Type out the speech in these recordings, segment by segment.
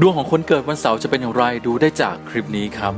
ดวงของคนเกิดวันเสาร์จะเป็นอย่างไรดูได้จากคลิปนี้ครับ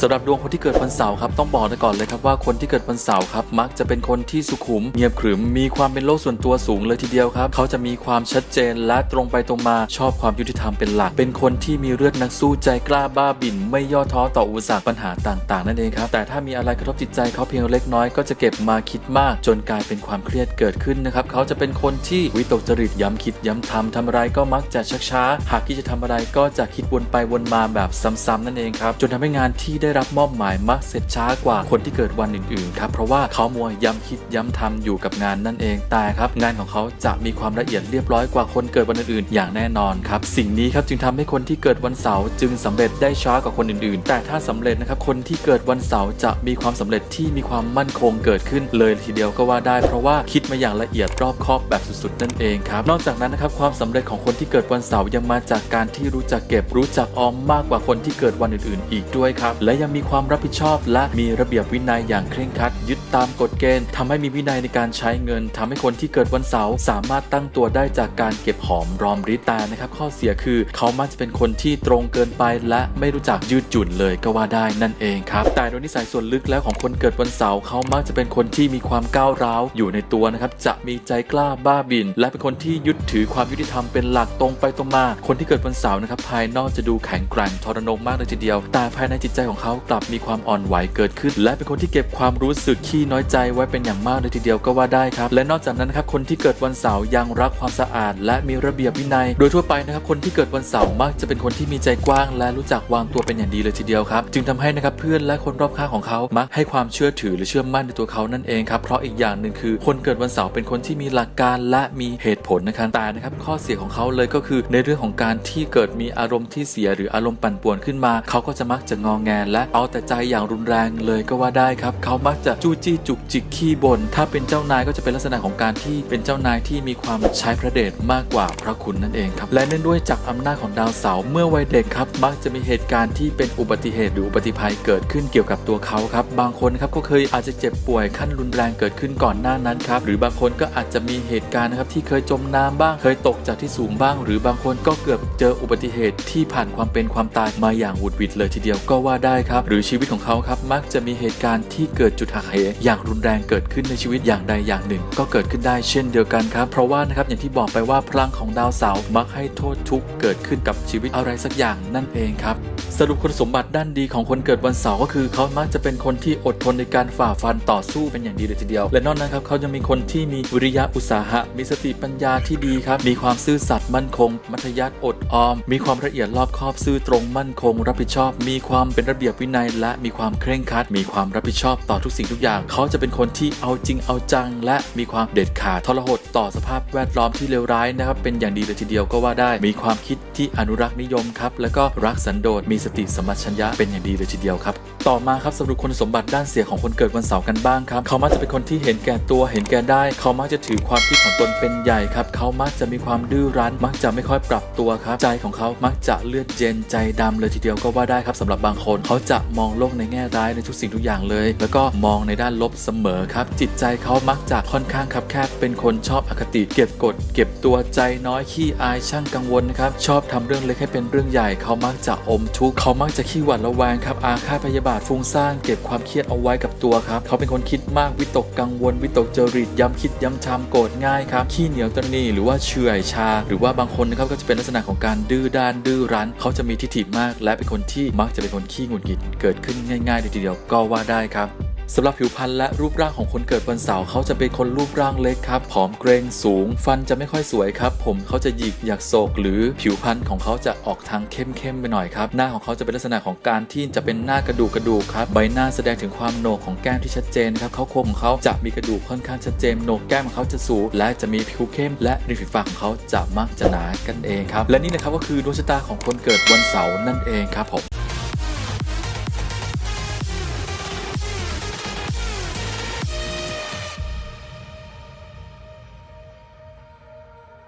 สำหรับดวงคนที่เกิดวันเสาร์ครับต้องบอกไว้ก่อนเลยครับว่าคนที่เกิดวันเสาร์ครับมักจะเป็นคนที่สุขุม เงียบขรึมมีความเป็นโลกส่วนตัวสูงเลยทีเดียวครับ เขาจะมีความชัดเจนและตรงไปตรงมาชอบความยุติธรรมเป็นหลัก เป็นคนที่มีเลือดนักสู้ใจกล้าบ้าบิ่น ไม่ย่อท้อต่ออุปสรรคปัญหาต่างๆ นั่นเองครับ แต่ถ้ามีอะไรกระทบจิตใจเขาเพียงเล็กน้อยก็จะเก็บมาคิดมาก จนกลายเป็นความเครียดเกิดขึ้นนะครับเขาจะเป็นคนที่วิตกจริตย้ำคิดย้ำทำทำอะไรก็มักจะชักช้าหากที่จะทำอะไรก็จะคิดวนไปวนมาแบบซ้ำๆนั่นเองครับจนทำให้งานที่ได้รับมอบหมายมักเสร็จช้ากว่าคนที่เกิดวันอื่นๆครับเพราะว่าเขามัวย้ำคิดย้ำทำอยู่กับงานนั่นเองแต่ครับ งานของเขาจะมีความละเอียดเรียบร้อยกว่าคนเกิดวันอื่นๆ อย่างแน่นอนครับ สิ่งนี้ครับจึงทำให้คนที่เกิดวันเสาร์จึงสำเร็จได้ช้ากว่าคนอื่นๆ แต่ถ้าสำเร็จนะครับคนที่เกิดวันเสาร์จะมีความสำเร็จที่มีความมั่นคงเกิดขึ้นเลยทีเดียวก็ว่าได้ เพราะว่าคิดมาอย่างละเอียดรอบคอบแบบสุดๆนั่นเองครับนอกจากนั้นนะครับความสำเร็จของคนที่เกิดวันเสาร์ยังมาจากการที่รู้จักเก็บรู้จักออมมากกว่าคนที่เกิดวันอื่นๆ อีกด้วยครับและและยังมีความรับผิดชอบ และมีระเบียบวินัยอย่างเคร่งครัด ยึดตามกฎเกณฑ์ทำให้มีวินัยในการใช้เงินทำให้คนที่เกิดวันเสาร์สามารถตั้งตัวได้จากการเก็บหอมรอมริบแต่นะครับข้อเสียคือเขามักจะเป็นคนที่ตรงเกินไป และไม่รู้จักยืดหยุ่นเลยก็ว่าได้นั่นเองครับแต่โดยนิสัยส่วนลึกแล้วของคนเกิดวันเสาร์เขามักจะเป็นคนที่มีความก้าวร้าวอยู่ในตัวนะครับจะมีใจกล้าบ้าบิน และเป็นคนที่ยึดถือความยุติธรรมเป็นหลักตรงไปตรงมา คนที่เกิดวันเสาร์นะครับภายนอกจะดูแข็งแกร่งทรนงมากเลยทีเดียว แต่ภายในจิตใจของเขากลับมีความอ่อนไหวเกิดขึ้น และเป็นคนที่เก็บความรู้สึกขี้น้อยใจไว้เป็นอย่างมากเลยทีเดียวก็ว่าได้ครับ และนอกจากนั้นครับคนที่เกิดวันเสาร์ยังรักความสะอาด และมีระเบียบวินัย โดยทั่วไปนะครับคนที่เกิดวันเสาร์มักจะเป็นคนที่มีใจกว้าง และรู้จักวางตัวเป็นอย่างดีเลยทีเดียวครับ จึงทำให้นะครับเพื่อนและคนรอบข้างของเขามักให้ความเชื่อถือหรือเชื่อมั่นในตัวเขานั่นเองครับเพราะอีกอย่างหนึ่งคือ คนเกิดวันเสาร์เป็นคนที่มีหลักการและมีเหตุผลนะครับแต่นะครับข้อเสียของเขาเลยก็คือ ในเรื่องของการที่เกิดมีอารมณ์ที่เสียหรืออารมณ์ปั่นป่วนขึ้นมา เขาก็จะมักจะงองแงและเอาแต่ใจอย่างรุนแรงเลยก็ว่าได้ครับ เขามักจะจู้จี้จุกจิกขี้บ่นถ้าเป็นเจ้านายก็จะเป็นลักษณะของการที่เป็นเจ้านายที่มีความใช้พระเดชมากกว่าพระคุณนั่นเองครับ และเนื่องด้วยจากอำนาจของดาวเสาร์เมื่อวัยเด็กครับ มักจะมีเหตุการณ์ที่เป็นอุบัติเหตุหรืออุบัติภัยเกิดขึ้นเกี่ยวกับตัวเขาครับ บางคนครับก็เคยอาจจะเจ็บป่วยขั้นรุนแรงเกิดขึ้นก่อนหน้านั้นครับหรือบางคนก็อาจจะมีเหตุการณ์นะครับที่เคยจมน้ำบ้าง เคยตกจากที่สูงบ้าง หรือบางคนก็เกือบเจออุบัติเหตุที่ผ่านความเป็นความตายมาอย่างหวุดหวิดเลยทีเดียวก็ว่าได้ครับหรือชีวิตของเขาครับมักจะมีเหตุการณ์ที่เกิดจุดหักเหอย่างรุนแรงเกิดขึ้นในชีวิตอย่างใดอย่างหนึ่ง ก็เกิดขึ้นได้เช่นเดียวกันครับ เพราะว่านะครับอย่างที่บอกไปว่าพลังของดาวเสาร์มักให้โทษทุกข์เกิดขึ้นกับชีวิตอะไรสักอย่างนั่นเองครับ รุปคุณสมบัติด้านดีของคนเกิดวันเสาร์ก็คือเขามักจะเป็นคนที่อดทนในการฝ่าฟันต่อสู้เป็นอย่างดีเลยทีเดียว และนอกนั้นครับเขายังมีคนที่มีวิริยะอุตสาหะ มีสติปัญญาที่ดีครับ มีความซื่อสัตย์มั่นคง มัธยัติอดออม มีความละเอียดรอบคอบซื่อตรงมั่นคง รับผิดชอบ มีความเป็นระเบียบวินัย และมีความเคร่งครัด มีความรับผิดชอบต่อทุกสิ่งทุกอย่าง เขาจะเป็นคนที่เอาจริงเอาจัง และมีความเด็ดขาดทรหดต่อสภาพแวดล้อมที่เลวร้ายนะครับเป็นอย่างดีเลยทีเดียวก็ว่าได้ มีความคิดที่อนุรักษ์นิยมครับแล้วก็รักสันโดษมีสติสมปชัญญะเป็นอย่างดีเลยทีเดียวครับต่อมาครับสำหรับคุณสมบัติด้านเสียของคนเกิดวันเสาร์กันบ้างครับ เขามักจะเป็นคนที่เห็นแก่ตัวเห็นแก่ได้ เขามักจะถือความคิดของตนเป็นใหญ่ครับ เขามักจะมีความดื้อรั้น มักจะไม่ค่อยปรับตัวครับ ใจของเขามักจะเลือดเย็นใจดำเลยทีเดียวก็ว่าได้ครับสำหรับบางคน เขาจะมองโลกในแง่ร้ายในทุกสิ่งทุกอย่างเลย แล้วก็มองในด้านลบเสมอครับ จิตใจเขามักจะค่อนข้างคับแคบเป็นคนชอบอคติ เก็บกด เก็บตัวใจน้อยขี้อายช่างกังวลนะครับชอบทำเรื่องเล็กให้เป็นเรื่องใหญ่ เขามักจะอมทุกข์เขามักจะขี้หวาดระแวงครับอาฆาตพยาบาทฟุ้งซ่านเก็บความเครียดเอาไว้กับตัวครับ เขาเป็นคนคิดมากวิตกกังวล วิตกจริตย้ำคิดย้ำชำโกรธง่ายครับขี้เหนียวตนีหรือว่าเฉื่อยชา หรือว่าบางคนนะครับก็จะเป็นลักษณะของการดื้อด้านดื้อรั้น เขาจะมีทิฐิมาก และเป็นคนที่มักจะเป็นคนขี้หงุดหงิดเกิดขึ้นง่ายๆเลยทีเดียวก็ว่าได้ครับ สำหรับผิวพรรณและรูปร่างของคนเกิดวันเสาร์เขาจะเป็นคนรูปร่างเล็กครับผอมเกรงสูง ฟันจะไม่ค่อยสวยครับ ผมเขาจะหยิกอยากโศก หรือผิวพรรณของเขาจะออกทางเข้มๆไปหน่อยครับ หน้าของเขาจะเป็นลักษณะของการที่จะเป็นหน้ากระดูกกระดูกครับ ใบหน้าแสดงถึงความโหนกของแก้มที่ชัดเจนครับเขาโครงของเขาจะมีกระดูกค่อนข้างชัดเจนโหนกแก้มของเขาจะสูง และจะมีผิวเข้ม และริมฝีปากของเขาจะมักจะหนากันเองครับและนี่นะครับก็คือดวงชะตาของคนเกิดวันเสาร์นั่นเองครับผม